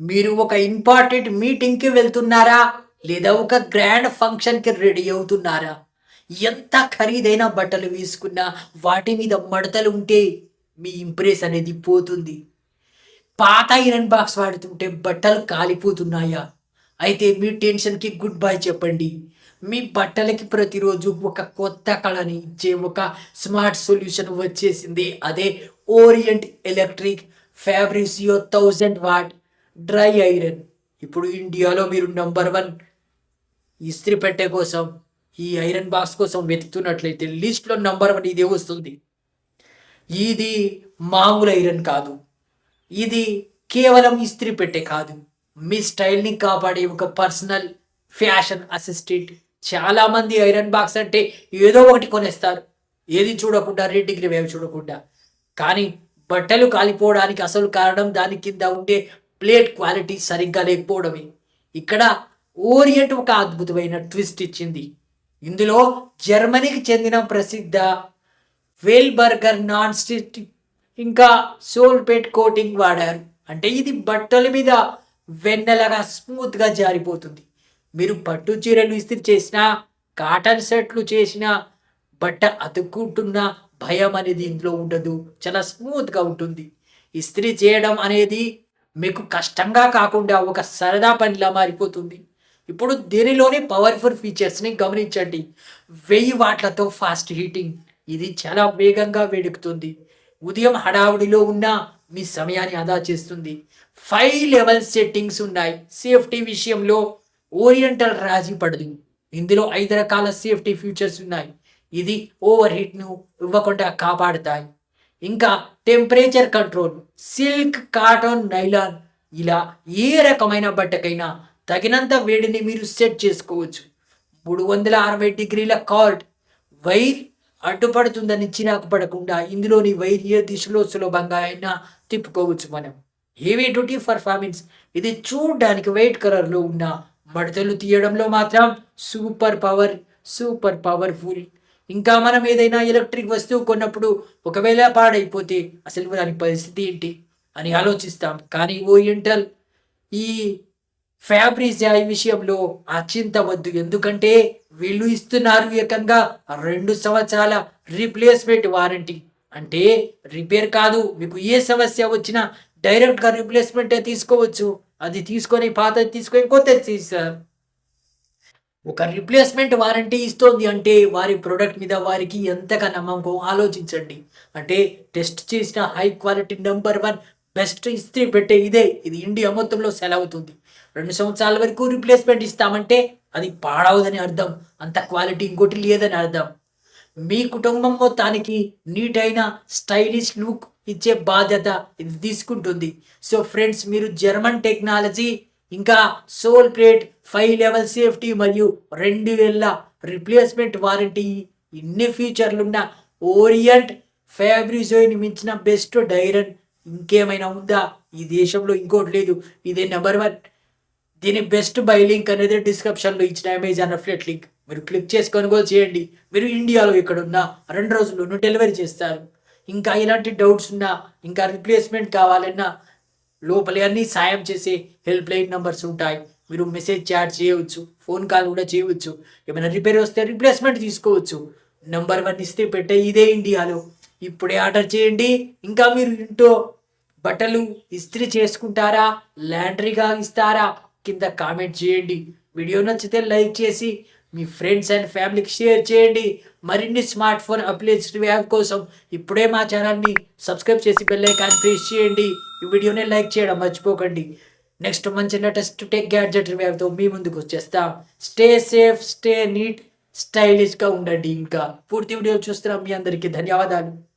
మీరు ఒక ఇంపార్టెంట్ మీటింగ్కి వెళ్తున్నారా? లేదా ఒక గ్రాండ్ ఫంక్షన్కి రెడీ అవుతున్నారా? ఎంత ఖరీదైన బట్టలు వేసుకున్నా వాటి మీద మడతలు ఉంటే మీ ఇంప్రెస్ అనేది పోతుంది. పాత ఐరన్ బాక్స్ వాడుతుంటే బట్టలు కాలిపోతున్నాయా? అయితే మీ టెన్షన్కి గుడ్ బై చెప్పండి. మీ బట్టలకి ప్రతిరోజు ఒక కొత్త కళని ఇచ్చే ఒక స్మార్ట్ సొల్యూషన్ వచ్చేసింది. అదే Orient electric Fabricio thousand watt dry iron. ఇప్పుడు ఇండియాలో మీరు నంబర్ వన్ ఇస్త్రీ పెట్టే కోసం ఈ ఐరన్ బాక్స్ కోసం వెతుకుతున్నట్లయితే లిస్ట్లో నంబర్ వన్ ఇదే వస్తుంది. ఇది మామూలు ఐరన్ కాదు. ఇది కేవలం ఇస్త్రీ పెట్టే కాదు. మీ స్టైల్ని కాపాడే ఒక పర్సనల్ ఫ్యాషన్ అసిస్టెంట్ చాలామంది ఐరన్ బాక్స్ అంటే ఏదో ఒకటి కొనేస్తారు. ఏది చూడకుండా రెడ్ డిగ్రీ వేవ్ చూడకుండా. కానీ బట్టలు కాలిపోవడానికి అసలు కారణం దాని కింద ఉండే ప్లేట్ క్వాలిటీ సరిగ్గా లేకపోవడమే. ఇక్కడ ఓరియంట్ ఒక అద్భుతమైన ట్విస్ట్ ఇచ్చింది. ఇందులో జర్మనీకి చెందిన ప్రసిద్ధ వెల్బర్గర్ నాన్ స్టిక్ ఇంకా సోల్ పేట్ కోటింగ్ వాడారు. అంటే ఇది బట్టల మీద వెన్నెలగా స్మూత్గా జారిపోతుంది. మీరు పట్టు చీరలు ఇస్త్రీ చేసినా కాటన్ షర్ట్లు చేసినా బట్ట అతుక్కుంటున్న భయం అనేది ఇందులో ఉండదు. చాలా స్మూత్గా ఉంటుంది. ఇస్త్రీ చేయడం అనేది మీకు కష్టంగా కాకుండా ఒక సరదా పనిలా మారిపోతుంది. ఇప్పుడు దీనిలోని పవర్ఫుల్ ఫీచర్స్ని గమనించండి. వెయ్యి వాట్లతో ఫాస్ట్ హీటింగ్ ఇది చాలా వేగంగా వేడుకుతుంది ఉదయం హడావుడిలో ఉన్న మీ సమయాన్ని ఆదా చేస్తుంది. ఫైవ్ లెవెల్ సెట్టింగ్స్ ఉన్నాయి. సేఫ్టీ విషయంలో ఓరియంటల్ రాజీ పడదు. ఇందులో ఐదు రకాల సేఫ్టీ ఫీచర్స్ ఉన్నాయి. ఇది ఓవర్ హీట్ను ఇవ్వకుండా కాపాడుతాయి. ఇంకా temperature control silk cotton nylon ఇలా ఏ రకమైన బట్టకైనా తగినంత వేడిని మీరు సెట్ చేసుకోవచ్చు. మూడు వందల అరవై డిగ్రీల కార్డ్ వైర్ అడ్డుపడుతుందని చిరాకు పడకుండా ఇందులోని వైర్ ఏ దిశలో సులభంగా అయినా తిప్పుకోవచ్చు మనం. హెవీ డ్యూటీ పర్ఫార్మెన్స్ ఇది చూడడానికి వైట్ కలర్లో ఉన్న మడతలు తీయడంలో మాత్రం సూపర్ పవర్ సూపర్ పవర్ఫుల్ ఇంకా మనం ఏదైనా ఎలక్ట్రిక్ వస్తువు కొన్నప్పుడు ఒకవేళ పాడైపోతే అసలు దాని పరిస్థితి ఏంటి అని ఆలోచిస్తాం. కానీ ఓరియంటల్ ఈ ఫ్యాబ్రిక్ ఈ విషయంలో అచింత వద్దు. ఎందుకంటే వీళ్ళు ఇస్తున్నారు ఏకంగా రెండు సంవత్సరాల రీప్లేస్మెంట్ వారంటీ. అంటే రిపేర్ కాదు మీకు ఏ సమస్య వచ్చినా డైరెక్ట్గా రీప్లేస్మెంటే తీసుకోవచ్చు. అది తీసుకొని పాత తీసుకొని కొత్తది తీస్తారు ఒక రిప్లేస్మెంట్ వారంటీ ఇస్తోంది అంటే వారి ప్రోడక్ట్ మీద వారికి ఎంతగా నమ్మకం ఆలోచించండి. అంటే టెస్ట్ చేసిన high quality number one best ఇస్త్రీ పెట్టే ఇదే. ఇది ఇండియా మొత్తంలో సెల్ అవుతుంది రెండు సంవత్సరాల వరకు రిప్లేస్మెంట్ ఇస్తామంటే అది పాడవదని అర్థం. అంత క్వాలిటీ ఇంకోటి లేదని అర్థం. మీ కుటుంబం మొత్తానికి నీట్ అయిన స్టైలిష్ లుక్ ఇచ్చే బాధ్యత ఇది తీసుకుంటుంది. సో ఫ్రెండ్స్ మీరు జర్మన్ టెక్నాలజీ ఇంకా sole plate five level safety మరియు రెండు వేల రిప్లేస్మెంట్ వారంటీ. ఇన్ని ఫీచర్లున్న ఓరియంట్ ఫ్యాబ్రిజోయిని మించిన బెస్ట్ డైరన్ ఇంకేమైనా ఉందా? ఈ దేశంలో ఇంకోటి లేదు. ఇదే నెంబర్ వన్. దీని బెస్ట్ బై లింక్ అనేది డిస్క్రిప్షన్లో ఇచ్చిన అమెజాన్ అఫ్లెట్ లింక్. మీరు క్లిక్ చేసి కొనుగోలు చేయండి. మీరు ఇండియాలో ఎక్కడున్నా రెండు రోజుల్లోనూ డెలివరీ చేస్తారు. ఇంకా ఇలాంటి డౌట్స్ ఉన్నా ఇంకా రిప్లేస్మెంట్ కావాలన్నా లోపలే అన్నీ సాయం చేసే హెల్ప్ లైన్ నంబర్స్ ఉంటాయి. మీరు మెసేజ్ చాట్ చేయవచ్చు ఫోన్ కాల్ కూడా చేయవచ్చు ఏమైనా రిపేర్ వస్తే రిప్లేస్మెంట్ తీసుకోవచ్చు. నెంబర్ వన్ ఇస్తే పెట్టే ఇదే ఇండియాలో. ఇప్పుడే ఆర్డర్ చేయండి. ఇంకా మీరు ఇంట్లో బట్టలు ఇస్త్రీ చేసుకుంటారా లాండ్రీగా ఇస్తారా కింద కామెంట్ చేయండి. వీడియో నచ్చితే లైక్ చేసి మీ ఫ్రెండ్స్ అండ్ ఫ్యామిలీకి షేర్ చేయండి. మరిన్ని స్మార్ట్ ఫోన్ అప్లికేషన్ యాప్ కోసం ఇప్పుడే మా ఛానల్ని సబ్స్క్రైబ్ చేసి బెల్ ఐకాన్ ప్రెస్ చేయండి. ఈ వీడియోని లైక్ చేయడం మర్చిపోకండి. నెక్స్ట్ మంచి లేటెస్ట్ టెక్ గ్యాడ్జెట్ రివ్యూతో మీ ముందుకు వచ్చేస్తాం. స్టే సేఫ్ స్టే నీట్ స్టైలిష్గా ఉండండి ఇంకా. పూర్తి వీడియో చూస్తున్నాం మీ అందరికీ ధన్యవాదాలు.